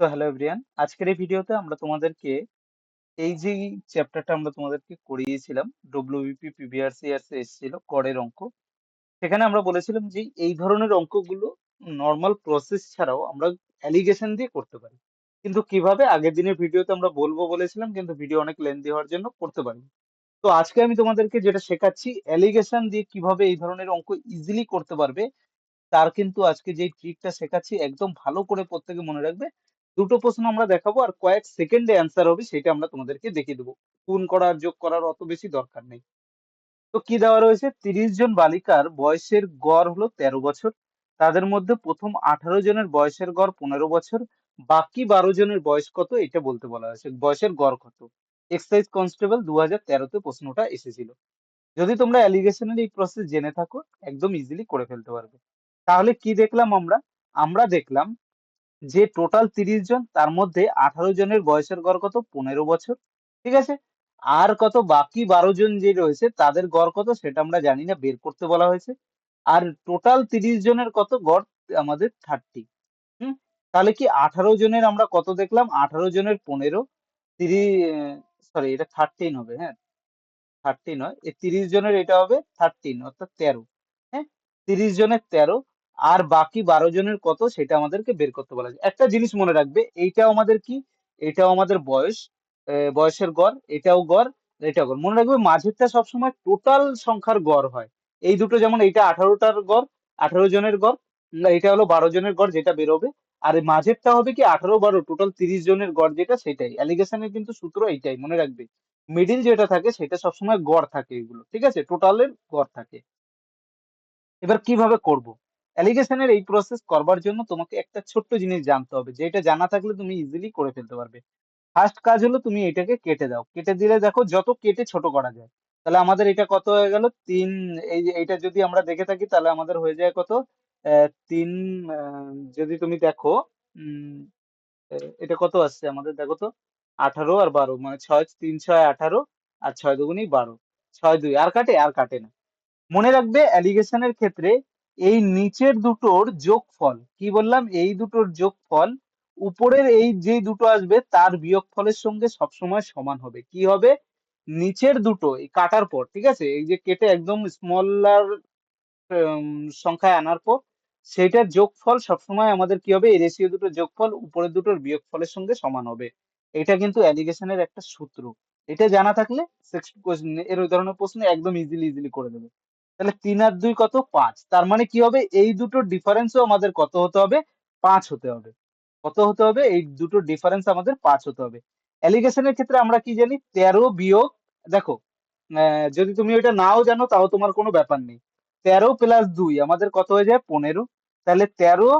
তো hello everyone আজকের এই ভিডিওতে আমরা তোমাদেরকে এই যে চ্যাপ্টারটা আমরা তোমাদেরকে করিয়েছিলাম ডব্লিউবিপি পিভিআরসিআরস এসেছিল গড়ের অঙ্ক, সেখানে আমরা বলেছিলাম যে এই ধরনের অঙ্কগুলো নর্মাল প্রসেস ছাড়াও আমরা অ্যালিগেশন দিয়ে করতে পারি। কিন্তু কীভাবে? আগের দিনের ভিডিওতে আমরা বলব বলেছিলাম, কিন্তু ভিডিও অনেক লেন্দি হওয়ার জন্য করতে পারি তো আজকে আমি তোমাদেরকে যেটা শেখাচ্ছি অ্যালিগেশন দিয়ে কীভাবে এই ধরনের অঙ্ক ইজিলি করতে পারবে, তার কিন্তু আজকে যে ট্রিকটা শেখাচ্ছি, একদম ভালো করে প্রত্যেকে মনে রাখবে। দুটো প্রশ্ন আমরা দেখাবো আর কয়েক সেকেন্ডে অ্যান্সার হবে, সেটা আমরা তোমাদেরকে দেখিয়ে দেবো। গুণ করার যোগ করার অত বেশি দরকার নেই। তো কি দেওয়া রয়েছে? তিরিশ জন বালিকার বয়সের গড় হলো তেরো বছর। তাদের মধ্যে প্রথম আঠারো জনের বয়সের গড় পনেরো বছর। বাকি বারো জনের বয়স কত? এটা বলতে বলা হয়েছে। বয়সের গড় কত? এক্সাইজ কনস্টেবল দু হাজার তেরোতে প্রশ্নটা এসেছিল। যদি তোমরা অ্যালিগেশনের এই প্রসেস জেনে থাকো, একদম ইজিলি করে ফেলতে পারবে। তাহলে কি দেখলাম আমরা? আমরা দেখলাম যে টোটাল তিরিশ জন, তার মধ্যে আঠারো জনের বয়সের গড় কত? পনেরো বছর। ঠিক আছে? আর কত বাকি বারো জন যে রয়েছে, তাদের গড় কত? সেটা আমরা জানি না, বের করতে বলা হয়েছে। আর টোটাল তিরিশ জনের কত? গড় আমাদের থার্টি হুম? তাহলে কি আঠারো জনের আমরা কত দেখলাম? আঠারো জনের পনেরো তিরিশ সরি এটা থার্টিন হবে হ্যাঁ। থার্টিন হয় এই তিরিশ জনের এটা হবে থার্টিন অর্থাৎ তেরো হ্যাঁ? তিরিশ জনের তেরো আর বাকি বারো জনের কত সেটা আমাদেরকে বের করতে বলা যায়। একটা জিনিস মনে রাখবে, এইটাও আমাদের কি? এটাও আমাদের বয়স বয়সের গড়, এটাও গড় এটাও গড়। মনে রাখবে মাঝেরটা সবসময় টোটাল সংখ্যার গড় হয়। এই দুটো যেমন এইটা আঠারোটার গড়, আঠারো জনের গড় এটা হলো বারো জনের গড় যেটা বেরোবে। আর মাঝেরটা হবে কি আঠারো বারো টোটাল তিরিশ জনের গড় যেটা সেটাই। অ্যালিগেশনের কিন্তু সূত্র এইটাই, মনে রাখবে। মিডিল যেটা থাকে সেটা সবসময় গড় থাকে এগুলো, ঠিক আছে? টোটালের গড় থাকে। এবার কীভাবে করব? অ্যালিগেশনের এই প্রসেস করবার জন্য তোমাকে একটা ছোট্ট জিনিস জানতে হবে, যেটা জানা থাকলে তুমি ইজিলি করে ফেলতে পারবে। ফার্স্ট কাজ হলো তুমি এটাকে কেটে দাও। কেটে দিলে দেখো যত কেটে ছোট করা যায়। তাহলে আমাদের এটা কত হয়ে গেল? তিন, এই এটা যদি আমরা দেখে থাকি তাহলে আমাদের হয়ে যায় কত? তিন যদি তুমি দেখো এটা কত আসছে আমাদের দেখো তো? আঠারো আর বারো মানে ছয়, তিন, ছয়, আঠারো আর ছয় দুগুনি বারো। ছয়, দুই, আর কাটে আর কাটে না। মনে রাখবে অ্যালিগেশনের ক্ষেত্রে এই নিচের দুটোর যোগফল, কি বললাম? এই দুটোর যোগফল, উপরের এই যে দুটো আসবে, তার বিয়োগফলের সঙ্গে সবসময় সমান হবে। কি হবে? নিচের দুটো কাটার পর, ঠিক আছে? এই যে কেটে একদম স্মলার সংখ্যায় আনার পর সেটার যোগফল সবসময় আমাদের কি হবে? এই রেশিও দুটোর যোগফল, উপরের দুটোর বিয়োগফলের সঙ্গে সমান হবে। এটা কিন্তু অ্যালিগেশনের একটা সূত্র। এটা জানা থাকলে সিক্স এর ওই ধরনের প্রশ্ন একদম ইজিলি ইজিলি করে দেবে। তাহলে তিন আর দুই কত? পাঁচ। তার মানে কি হবে? এই দুটোর ডিফারেন্সও আমাদের কত হতে হবে? পাঁচ হতে হবে। কত হতে হবে? এই দুটো ডিফারেন্স আমাদের পাঁচ হতে হবে। অ্যালিগেশনের ক্ষেত্রে আমরা কি জানি? তেরো বিয়োগ, দেখো যদি তুমি ওইটা নাও জানো, তাও তোমার কোনো ব্যাপার নেই। তেরো প্লাস দুই, আমাদের কত হয়ে যায়? পনেরো। তাহলে তেরো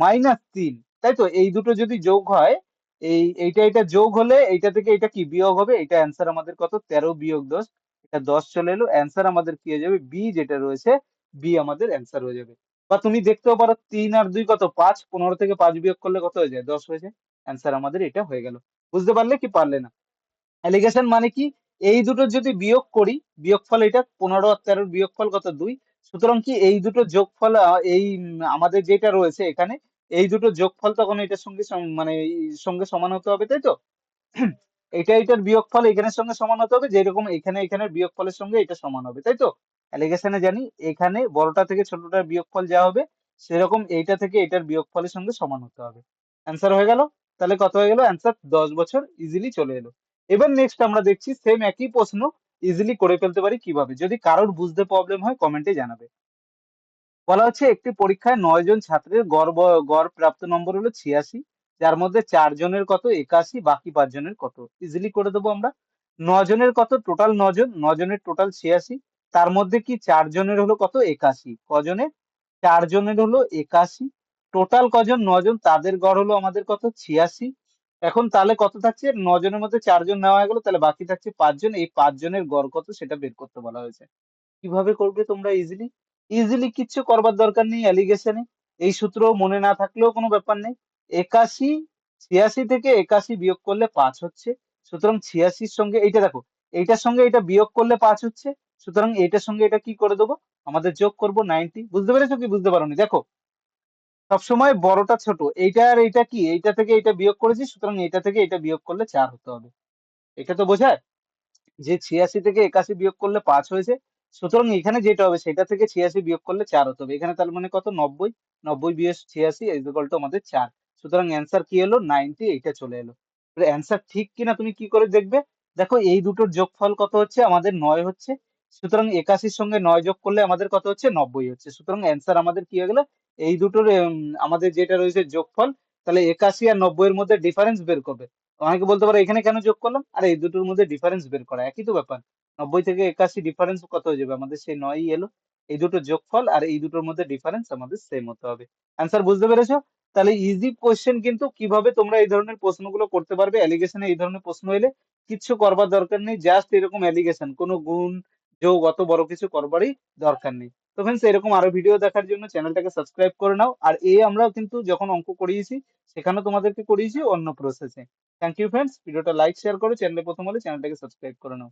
মাইনাস তিন। তাই তো? এই দুটো যদি যোগ হয়, এই, এইটা এটা যোগ হলে এইটা থেকে এটা কি বিয়োগ হবে? এটা অ্যান্সার আমাদের কত? তেরো বিয়োগ দশ। এটা দশ চলে এলো অ্যান্সার আমাদের কি হয়ে যাবে? বি যেটা রয়েছে বি আমাদের অ্যান্সার হয়ে যাবে। বা তুমি দেখতেও পারো তিন আর দুই কত? পাঁচ, পনেরো থেকে পাঁচ বিয়োগ করলে কত হয়ে যায়? দশ হয়ে যায়। অ্যান্সার আমাদের এটা হয়ে গেল। বুঝতে পারলে কি পারলে না? অ্যালিগেশন মানে কি? এই দুটো যদি বিয়োগ করি, বিয়োগফল এটা পনেরো আর তেরোর বিয়োগফল কত? দুই। সুতরাং কি এই দুটো যোগফল এই, আমাদের যেটা রয়েছে এখানে, এই দুটো যোগফল তখন এটার সঙ্গে মানে সঙ্গে সমান হতে হবে, তাই তো? এটা এটার বিয়োগফল এখানের সঙ্গে সমান হতে হবে, যেরকম এখানে এখানের বিয়োগফলের সঙ্গে এটা সমান হবে তাই তো অ্যালিগেশনে জানি এখানে বড়টা থেকে ছোটটার বিয়োগফল যা হবে, সেরকম এইটা থেকে এটার বিয়োগফলের সঙ্গে সমান হতে হবে। অ্যান্সার হয়ে গেল? তাহলে কত হয়ে গেল? অ্যান্সার দশ বছর ইজিলি চলে এলো। এবার নেক্সট আমরা দেখছি সেম একই প্রশ্ন ইজিলি করে ফেলতে পারি কীভাবে? যদি কারোর বুঝতে প্রবলেম হয় কমেন্টে জানাবে। বলা হচ্ছে, একটি পরীক্ষায় নয় জন ছাত্রের গড় গড় প্রাপ্ত নম্বর হলো ছিয়াশি। যার মধ্যে চার জনের কত? একাশি, বাকি পাঁচ জনের কত? ইজিলি করে দেবো আমরা। ন জনের কত? টোটাল নজন। জনের টোটাল ছিয়াশি। তার মধ্যে কি চার জনের হলো কত? একাশি। কজনের? চার জনের হলো একাশি। টোটাল কজন? নজন। তাদের গড় হলো আমাদের কত? ছিয়াশি। এখন তাহলে কত থাকছে? জনের মধ্যে চারজন নেওয়া হয়ে গেলো। তাহলে বাকি থাকছে পাঁচজন। এই পাঁচজনের গড় কত সেটা বের করতে বলা হয়েছে। কীভাবে করবে তোমরা ইজিলি ইজিলি কিচ্ছু করবার দরকার নেই। অ্যালিগেশনে এই সূত্র মনে না থাকলেও কোনো ব্যাপার নেই। একাশি, ছিয়াশি থেকে একাশি বিয়োগ করলে পাঁচ হচ্ছে। সুতরাং ছিয়াশির সঙ্গে এইটা দেখো, এইটার সঙ্গে এটা বিয়োগ করলে পাঁচ হচ্ছে। সুতরাং এইটার সঙ্গে এটা কি করে দেবো? আমাদের যোগ করব নাইনটি। বুঝতে পেরেছ কি? বুঝতে পারোনি। দেখো, সবসময় বড়টা ছোট। এইটা আর এইটা কি? এইটা থেকে এইটা বিয়োগ করেছি, সুতরাং এইটা থেকে এটা বিয়োগ করলে চার হতে হবে। এটা তো বোঝায় যে ছিয়াশি থেকে একাশি বিয়োগ করলে পাঁচ হয়েছে। সুতরাং এখানে যেটা হবে, সেটা থেকে ছিয়াশি বিয়োগ করলে চার হতে হবে। এখানে তার মানে কত? নব্বই। নব্বই বিয়োগ ছিয়াশি ইকুয়াল টু আমাদের চার। সুতরাং অ্যান্সার কি এলো? নাইনটি এইটা চলে এলো। অ্যান্সার ঠিক কিনা তুমি কি করে দেখবে? দেখো, এই দুটোর যোগফল কত হচ্ছে? আমাদের নয় হচ্ছে। সুতরাং একাশির সঙ্গে নয় যোগ করলে আমাদের কত হচ্ছে? নব্বই হচ্ছে। সুতরাং অ্যান্সার আমাদের কি হয়ে গেলো? এই দুটোর আমাদের যেটা রয়েছে যোগফল, তাহলে একাশি আর নব্বই এর মধ্যে ডিফারেন্স বের করবে। অনেকে বলতে পারে, এখানে কেন যোগ করলাম? আর, এই দুটোর মধ্যে ডিফারেন্স বের করা, একই তো ব্যাপার। নব্বই থেকে একাশি ডিফারেন্স কত হয়ে যাবে? আমাদের সেই নয়ই এলো। এই দুটো যোগফল আর এই দুটোর মধ্যে ডিফারেন্স আমাদের সেম হতে হবে। অ্যান্সার বুঝতে পেরেছ? তাহলে ইজি কোয়েশ্চেন কিন্তু কীভাবে তোমরা এই ধরনের প্রশ্নগুলো করতে পারবে? অ্যালিগেশনে এই ধরনের প্রশ্ন এলে কিচ্ছু করবার দরকার নেই জাস্ট এরকম অ্যালিগেশন কোনো গুণ, যোগ অত বড় কিছু করবারই দরকার নেই। তো ফ্রেন্ডস এরকম আরও ভিডিও দেখার জন্য চ্যানেলটাকে সাবস্ক্রাইব করে নাও। আর এই আমরাও কিন্তু যখন অঙ্ক করিয়েছি, সেখানেও তোমাদেরকে করিয়েছি অন্য প্রসেসে থ্যাংক ইউ ফ্রেন্ডস ভিডিওটা লাইক শেয়ার করো চ্যানেলে প্রথম হলে চ্যানেলটাকে সাবস্ক্রাইব করে নাও।